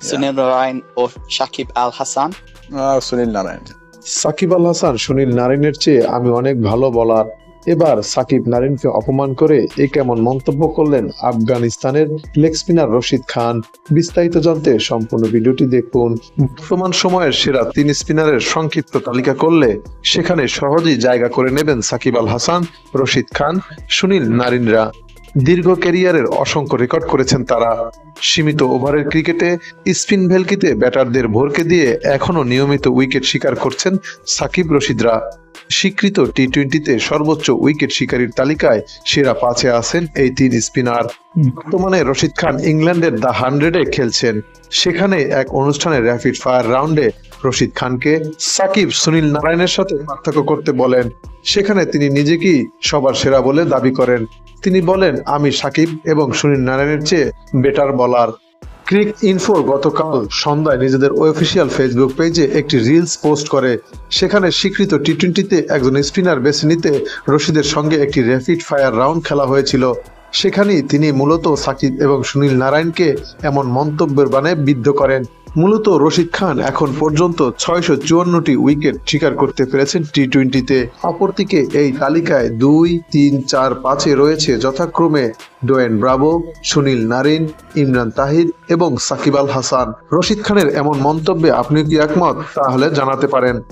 Sunil Ryan or Shakib Al Hassan? Uh, Sunil Narayan. Shakib Al Hasan Sunil নারিনের চেয়ে আমি অনেক ভালো বলার এবার সাকিব নারিনকে অপমান করে এ কেমন মন্তব্য করলেন আফগানিস্তানের লেগ স্পিনার রশিদ খান? বিস্তারিত জানতে সম্পূর্ণ ভিডিওটি দেখুন। বর্তমান সময়ের সেরা তিন স্পিনারের সংক্ষিপ্ত তালিকা করলে সেখানে সহজেই জায়গা করে নেবেন সাকিব আল হাসান রশিদ খান সুনীল নারিনরা দীর্ঘ ক্যারিয়ারের অসংখ্য রেকর্ড করেছেন তারা। সীমিত ওভারের ক্রিকেটে স্পিন ভেলকিতে ব্যাটারদের ভরকে দিয়ে এখনও নিয়মিত উইকেট শিকার করছেন সাকিব রশিদরা। স্বীকৃত টি টোয়েন্টিতে সর্বোচ্চ উইকেট শিকারীর তালিকায় সেরা পাঁচে আছেন এই তিন স্পিনার। বর্তমানে রশিদ খান ইংল্যান্ডের দ্য হান্ড্রেডে খেলছেন। সেখানে এক অনুষ্ঠানে র্যাপিড ফায়ার রাউন্ডে রশিদ খানকে সাকিব সুনীল নারায়ণের সাথে পার্থক্য করতে বলেন। সেখানে তিনি নিজেকেই সবার সেরা বলে দাবি করেন। তিনি বলেন, আমি সাকিব এবং সুনীল নারায়ণের চেয়ে বেটার বলার ক্রিক ইনফোর গতকাল সন্ধ্যায় নিজেদের অফিসিয়াল ফেসবুক পেজে একটি রিলস পোস্ট করে। সেখানে স্বীকৃত টি টোয়েন্টিতে একজন স্পিনার বেছে নিতে রশিদের সঙ্গে একটি র্যাপিড ফায়ার রাউন্ড খেলা হয়েছিল। সেখানেই তিনি মূলত সাকিব এবং সুনীল নারায়ণকে এমন মন্তব্যের বানে বিদ্ধ করেন। মূলত রশিদ খান এখন পর্যন্ত ছয়শো চুয়ান্নটি উইকেট শিকার করতে পেরেছেন টি টোয়েন্টিতে অপরদিকে এই তালিকায় দুই, তিন, চার, পাঁচে রয়েছে যথাক্রমে Dwayne Bravo, Sunil Narine, Imran Tahir এবং সাকিব আল হাসান। রশিদ খানের এমন মন্তব্যে আপনি কি একমত? তাহলে জানাতে পারেন।